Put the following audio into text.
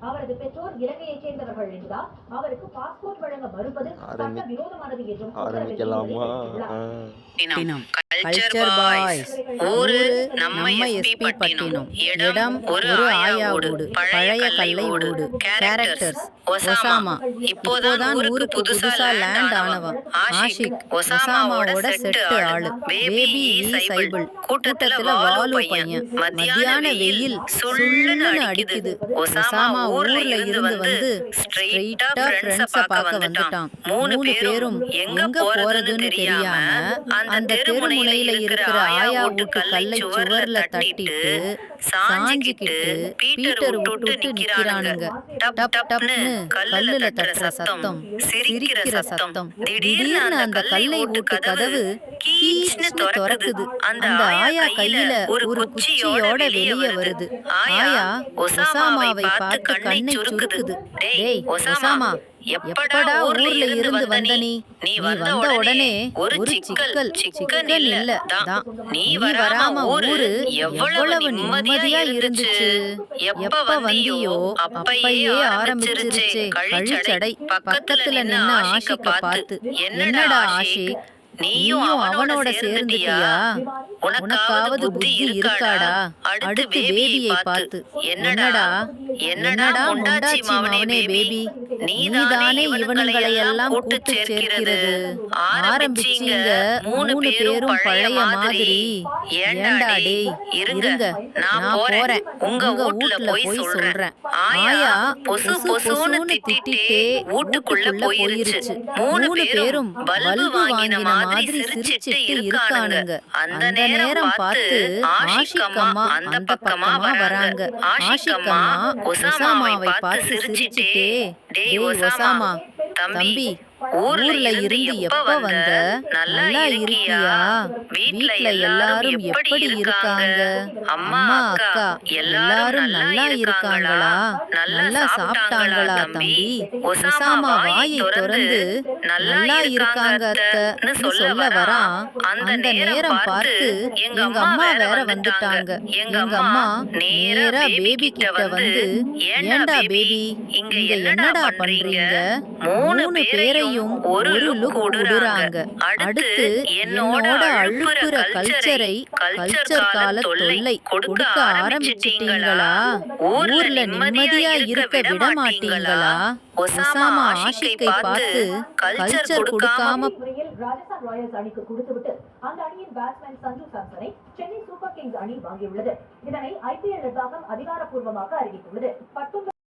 அவரது பெற்றோர் இலங்கையைச் சேர்ந்தவர்கள் என்பதால் அவருக்கு பாஸ்போர்ட் வழங்க மறுப்பது சட்ட விரோதமானது என்றும் கல்ச்சர் பாய்ஸ் ஊரு நம்ம எஸ்பி பட்டினம். இடம் ஒரு ஒரு ஆயா ஆயா ஊடு ஊடு பழைய கல்லை ஊடு கேரக்டர்ஸ் ஒசாமா இப்போதான் ஊருக்கு புதுசா லேண்ட் ஆனவன். ஆஷிக். ஒசாமாவோட செட்டு ஆளு. பேபி சைபிள் கூட்டத்துல வாலு பையன். மத்தியான வெயில் சுள்ளுன்னு அடிக்குது. ஒசாமா ஊர்ல இருந்து வந்து ஸ்ட்ரெயிட்டா ஃப்ரெண்ட்ஸ பார்க்க வந்துட்டான். மூணு பேரும் எங்க போறதுன்னு தெரியாம அந்த தெருமுனையில இருக்கிற ஆயா வீட்டு கல்லை சுவர்ல தட்டிட்டு சாஞ்சிக்கிட்டு பீட்டர் விட்டுட்டு நிக்கிறானுங்க. டப் டப்னு கல்லுல தட்டுற சத்தம் சிரிக்கிற சத்தம். திடீர்னு அந்த கல்லை வீட்டு கதவு கீச்னு திறக்குது. அந்த ஆயா கையில ஒரு குச்சியோட வெளியே வருது. ஆயா ஒசாமாவை பார்த்து கண்ணை சுருக்குது. டேய் ஒசாமா. எப்படா ஊர்ல இருந்து வந்த நீ? நீ? வந்த உடனே ஒரு சிக்கல் சிக்கல் இல்ல. தான். நீ வராம ஊரு எவ்வளவு நிம்மதியா இருந்துச்சு? எப்ப வந்தியோ? அப்பயே ஆரம்பிச்சிருச்சே. கழிச்சடை. பக்கத்துல நின்ன ஆஷிக்க பார்த்து. என்னடா ஆஷிக்? நீயும் அவனோட சேர்ந்துட்டியா? உனக்காவது புத்தி இருக்காடா? அடுத்து பேபியை பார்த்து. என்னடா? என்னடா? முண்டாச்சி மாவனே பேபி? நீதானே இவனுங்களை எல்லாம் கூட்டு சேர்க்கிறது. ஆரம்பிச்சீங்க. மூணு பேரும் பழைய மாதிரி. ஏண்டா டேய்? இருங்க. நான் போறேன். உங்க வீட்ல போய் சொல்றேன். ஆயா பொசு பொசுன்னு திட்டிட்டே வீட்டுக்குள்ள போயிருச்சு. மூணு பேரும் பல்பு வாங்கின மாதிரி சிரிச்சிட்டு இருக்கானுங்க. அந்த நேரம் பார்த்து ஆஷிக் அம்மா அந்த பக்கமா வராங்க. ஆஷிக் அம்மா ஒசாமாவை பார்த்து சிரிச்சிட்டே டேய் ஒசாமா தம்பி ஊர்ல இருந்து எப்ப வந்த? நல்லா இருக்கியா? வீட்ல எல்லாரும் எப்படி இருக்காங்க? அம்மா அக்கா எல்லாரும் நல்லா இருக்காங்களா? நல்லா சாப்பிட்டாங்களா தம்பி? ஒசாமா வாயை திறந்து நல்லா இருக்காங்க அத்தைன்னு சொல்ல வரான் அந்த நேரம் பார்த்து எங்க அம்மா வேற வந்துட்டாங்க. எங்க அம்மா நேரா பேபி கிட்ட வந்து ஏண்டா பேபி இங்க என்னடா பண்றீங்க? மூணு பேரையும் ஒரு லுக் விடுறாங்க அடுத்து என்னோட அழுப்புற கல்ச்சரை கல்ச்சர் கால தொல்லை கொடுக்க ஆரம்பிச்சிட்டீங்களா? ஊர்ல நிம்மதியா இருக்க விட மாட்டீங்களா? ஒசாமா ஆஷிக்கை பார்த்து கல்ச்சர் கொடுக்காம ராஜஸ்தான் ராயல்ஸ் அணிக்கு கொடுத்துவிட்டு அந்த அணியின் பேட்ஸ்மேன் சஞ்சு சாம்சனை சென்னை சூப்பர் கிங்ஸ் அணி வாங்கியுள்ளது. இதனை ஐபிஎல் நிர்வாகம் அதிகாரப்பூர்வமாக அறிவித்துள்ளது.